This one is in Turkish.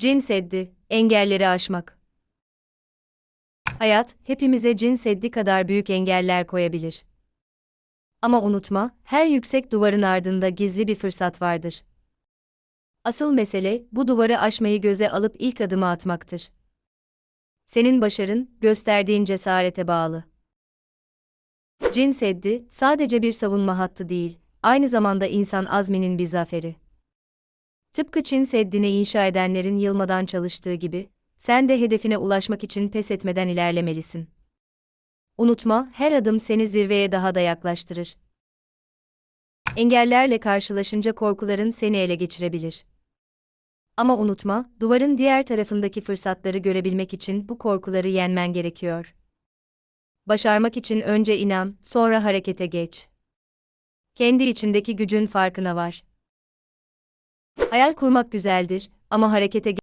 Cin seddi, engelleri aşmak. Hayat, hepimize cin seddi kadar büyük engeller koyabilir. Ama unutma, her yüksek duvarın ardında gizli bir fırsat vardır. Asıl mesele, bu duvarı aşmayı göze alıp ilk adımı atmaktır. Senin başarın, gösterdiğin cesarete bağlı. Cin seddi, sadece bir savunma hattı değil, aynı zamanda insan azminin bir zaferi. Tıpkı Çin Seddi'ni inşa edenlerin yılmadan çalıştığı gibi, sen de hedefine ulaşmak için pes etmeden ilerlemelisin. Unutma, her adım seni zirveye daha da yaklaştırır. Engellerle karşılaşınca korkuların seni ele geçirebilir. Ama unutma, duvarın diğer tarafındaki fırsatları görebilmek için bu korkuları yenmen gerekiyor. Başarmak için önce inan, sonra harekete geç. Kendi içindeki gücün farkına var. Hayal kurmak güzeldir ama harekete